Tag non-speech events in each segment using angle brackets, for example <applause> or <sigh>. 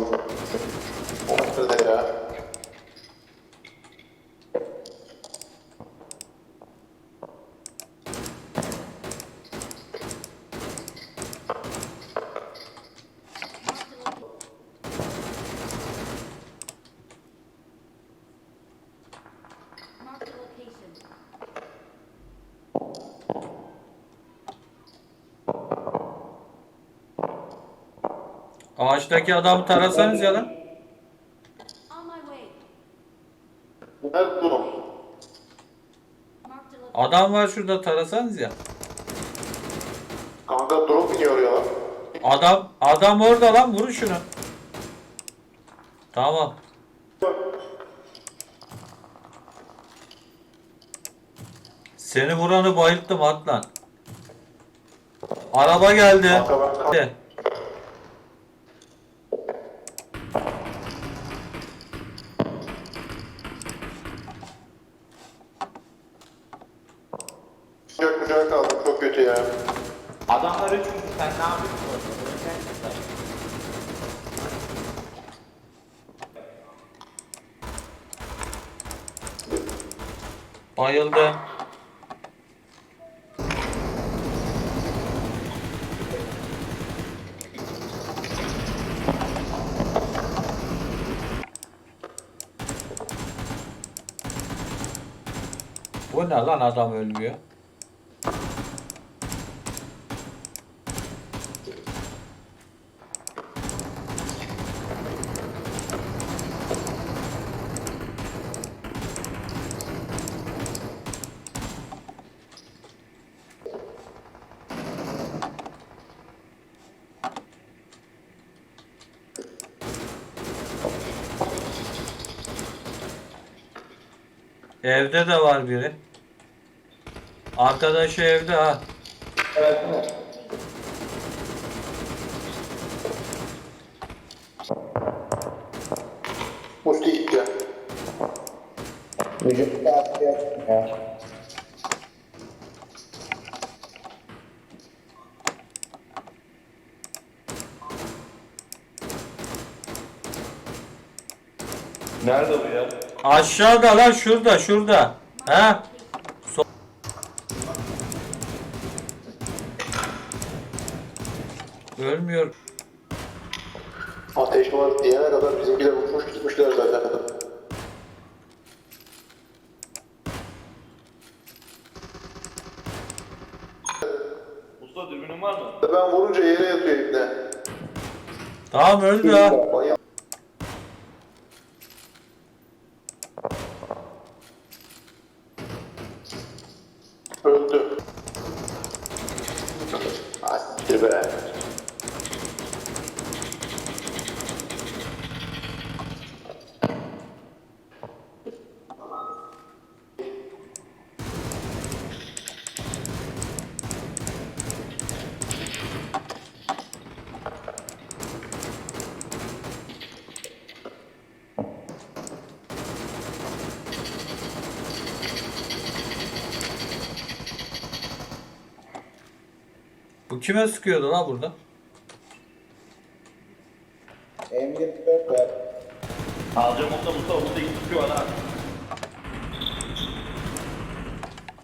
Yere bulmam lazım. O nerede ya? Mark the location. Ağaçtaki adamı tarasanız ya lan. Nerede. Adam var şurada tarasanız ya. Kanka drop iniyor ya. Adam adam orada lan vurun şunu. Tamam. Seni vuranı bayılttım at lan. Araba geldi. Kanka ben. Ya. Adamları çünkü sen ne yapıyorsun? Bayıldı. Bu ne lan adam ölmüyor. Evde de var biri. Arkadaşı evde ha. Musti gitti. Vücut. Ya. Nerede bu ya? Aşağıda lan şurada şurada. Ha? So- Ölmüyor. Ateş var diyene kadar bizimkiler uçmuş gitmişler zaten. Usta dürbünün var mı? Ben vurunca yere yatıyor ibne. Tamam öldü ha. Bayağı- Öldü. Ah, kime sıkıyordu lan burada? M24 var. Alacağım Usta Mustafa burada iki var ha.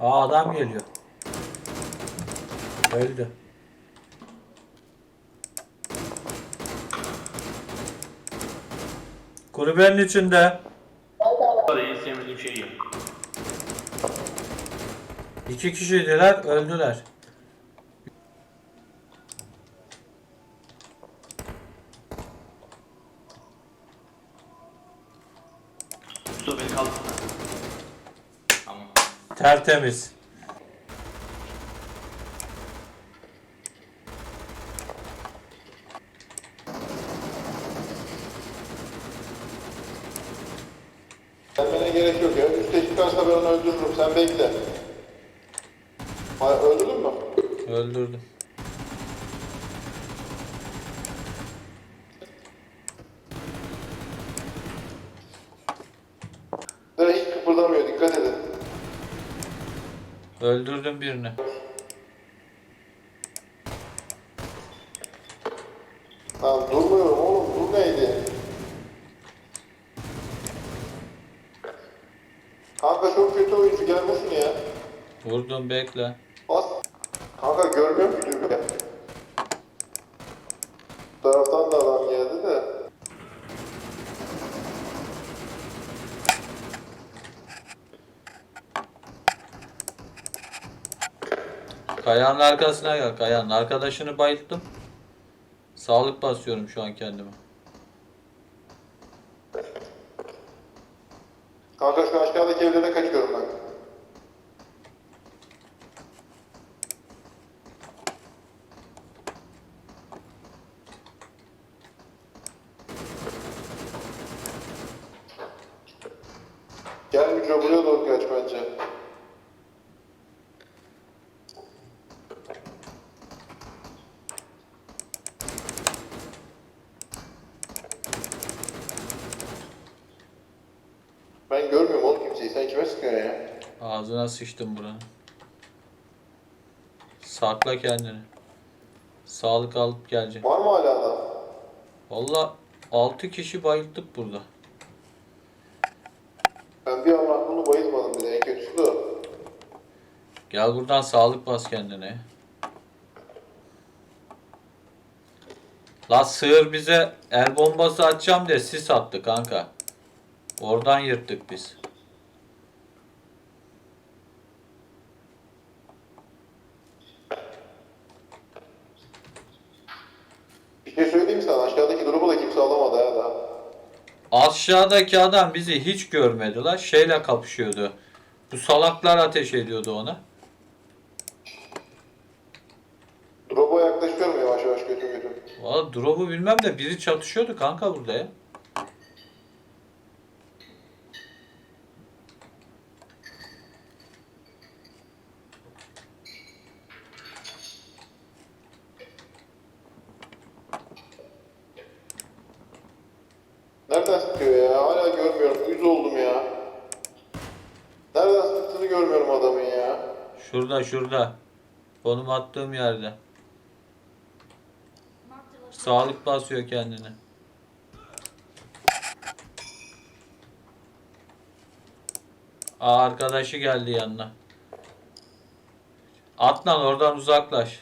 Aa adam geliyor. Öldü. Kulübenin içinde. Şey. İki kişiydiler, öldüler. Usta beni kaldır. Tamam. Tertemiz. Gelmene gerek yok ya. Üste çıkarsa ben onu öldürürüm. Sen bekle. Ha, öldürdün mü? Öldürdüm. Direkt hiç kıpırdamıyor. Dikkat edin. Öldürdüm birini. Ha, durmuyorum oğlum. Dur neydi? Kanka çok kötü oyuncu gel vur şunu ya. Vurdum bekle. Bas. Kanka görmüyor ki dürbünü. Bu taraftan da adam geldi de. Kayanın arkasına gel. Kayanın arkadaşını bayılttım. Sağlık basıyorum şu an kendime. Kanka şu aşağıdaki evlere kaçıyorum ben. Gel Mücra buraya doğru kaç bence. Ben görmüyorum oğlum kimseyi. Sen kime sıkıyorsun ya? Ağzına sıçtım buranın. Sakla kendini. Sağlık alıp geleceğim. Var mı hala adam? Valla 6 kişi bayılttık burada. Ben bir an aklımı bayılmadım bile. En kötüsü de o. Gel buradan sağlık bas kendine. La sığır bize el bombası atacağım diye sis attı kanka. Oradan yırttık biz. Bir şey söyleyeyim mi sana? Aşağıdaki grubu da kimse alamadı ha daha. Aşağıdaki adam bizi hiç görmedi la. Şeyle kapışıyordu. Bu salaklar ateş ediyordu ona. Drop'a yaklaşıyorum yavaş yavaş kötü kötü. Valla drop'u bilmem de biri çatışıyordu kanka burada ya. Nereden sıkıyor ya? Hala görmüyorum. Yüz oldum ya. Nereden sıktığını görmüyorum adamın ya. Şurada şurada. Konum attığım yerde. Sağlık basıyor kendine. Aa, arkadaşı geldi yanına. Atlan oradan uzaklaş.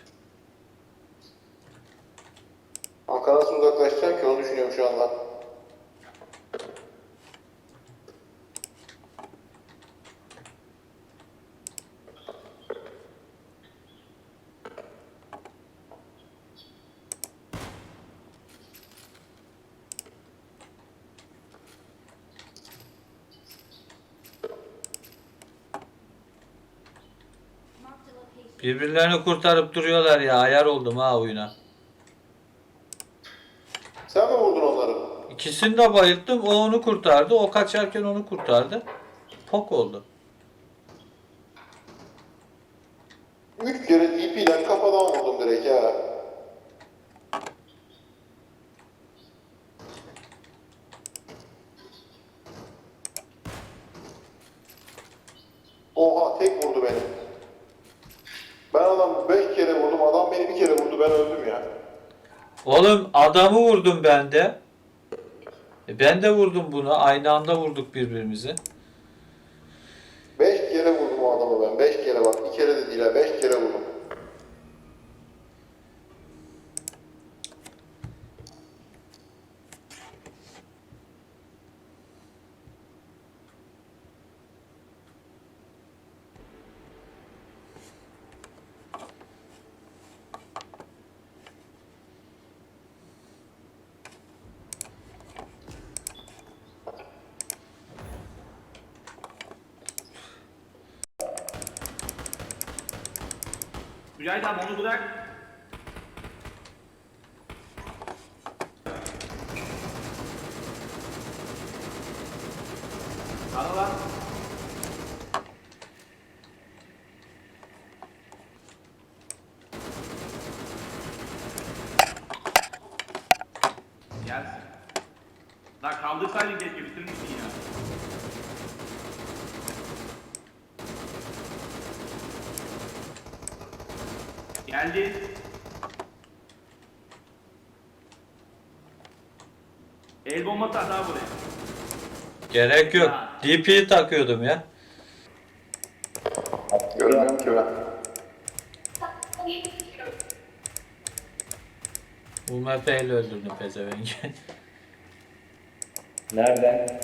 Ankara nasıl uzaklaşacağım ki onu düşünüyorum şu anda. Birbirlerini kurtarıp duruyorlar ya. Ayar oldum ha oyuna. Sen mi vurdun onları? İkisini de bayılttım. O onu kurtardı. O kaçarken onu kurtardı. Pok oldu. Üç kere DP'den kafadan vurdum direkt ya. Oha tek vurdu beni. Ben adam beş kere vurdum, adam beni bir kere vurdu, ben öldüm ya. Oğlum adamı vurdum ben de. E ben de vurdum bunu. Aynı anda vurduk birbirimizi. Beş kere vurdum o adamı ben, beş kere bak, bir kere de değil ha, beş kere vurdum. Mücahit abi onu bırak. Al lan. Gelsin. Lan kaldırsaydın keşke bitirmişsin ya. Geldi. El bombası at abi buraya. Gerek yok. DP'yi takıyordum ya. Görmüyorum ki ben. Bu mepeyle öldürdüm pezevengi. <laughs> Nereden?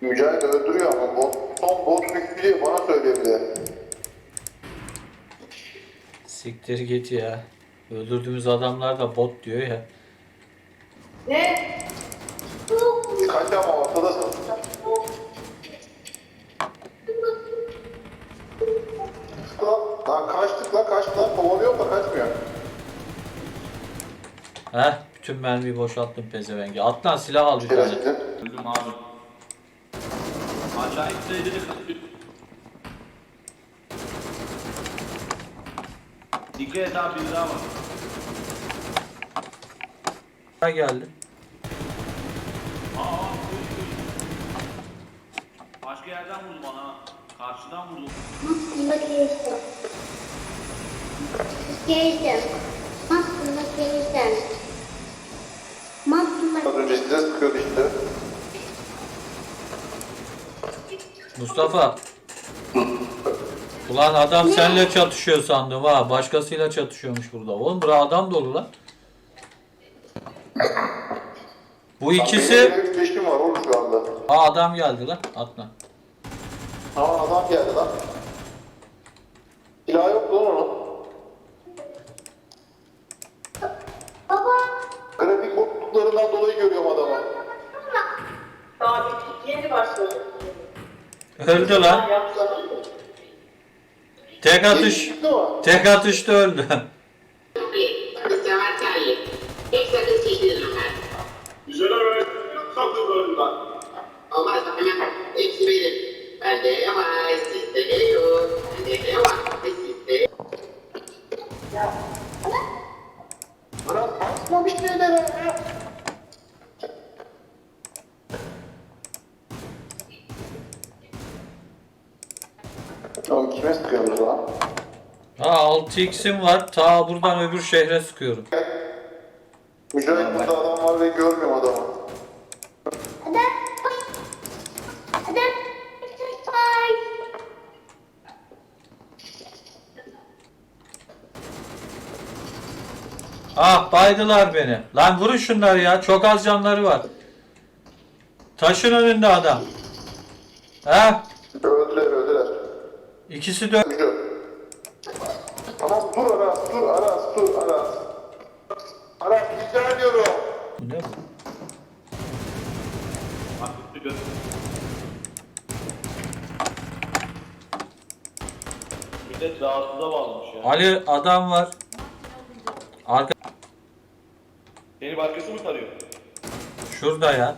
Mücahit öldürüyor ama bot, son bot biliyor bana söylüyor bir de. Siktir git ya. Öldürdüğümüz adamlar da bot diyor ya. Kaç ama ortadasın. Lan kaçtık lan kaçtık lan kovalıyor da kaçmıyor. Heh, bütün mermiyi boşalttım pezevengi. At lan silah al bir tane. Öldüm abi. Aşağı itseydi de Dikkat et abi bir daha var. Ha geldi. Aa. Başka yerden vurdu bana. Karşıdan vurdu. Az önce size sıkıyordu işte. Mustafa. Ulan adam seninle çatışıyor sandım ha. Başkasıyla çatışıyormuş burada. Oğlum bura adam dolu lan. Bu Benim ikisi... bir beşim var oğlum şu anda. Aa adam geldi lan. Atla. Aa adam geldi lan. Silah yok lan onun. Baba. Grafik bozukluklarından dolayı görüyorum adamı. Daha bir yeni başladı. Öldü lan. Tek atış. Tek atışta öldü. Ha 6x'im var. Ta buradan öbür şehre sıkıyorum. Mücahit burada adam var ve görmüyorum adamı. Adam. Adam. Bye. Ah baydılar beni. Lan vurun şunları ya. Çok az canları var. Taşın önünde adam. Ha? Öldüler öldüler. İkisi de Millet rahatsıza bağlamış ya. Ali adam var. Arka Beni başkası mı tarıyor? şurada ya.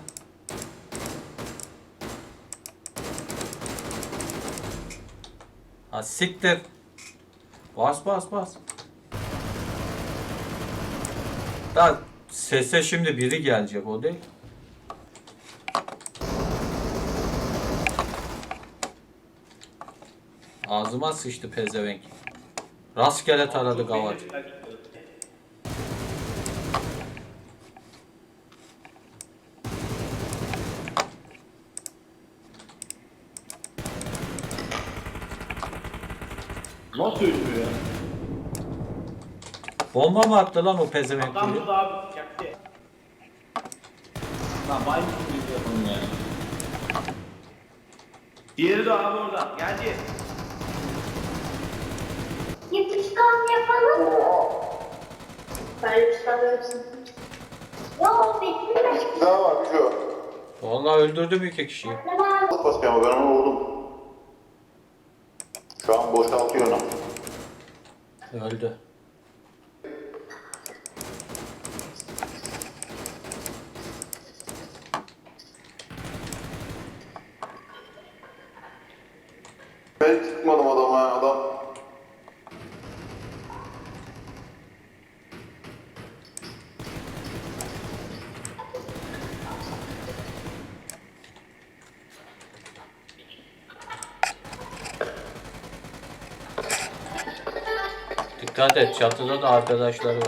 Ha siktir. Bas bas bas. Da sese şimdi biri gelecek o değil. Ağzıma sıçtı pezevenk. Rastgele taradı gavat. Nasıl ölmüyor ya? Bomba mı attı lan o pezevenk? Buraya? burada abi. Çaktı. Lan bay mısın biz yapalım ya? Diğeri de abi orada. Geldi. Yapışkan yapalım. Ben yapışkanları hepsini. Yo bekle. Bir daha var Mücahit. Vallahi öldürdüm iki kişiyi. Ne var? Basıyor ama ben onu vurdum. Şu an boşaltıyor onu. Öldü. Ben sıkmadım adama ya, adam. Dikkat et çatıda da arkadaşları var.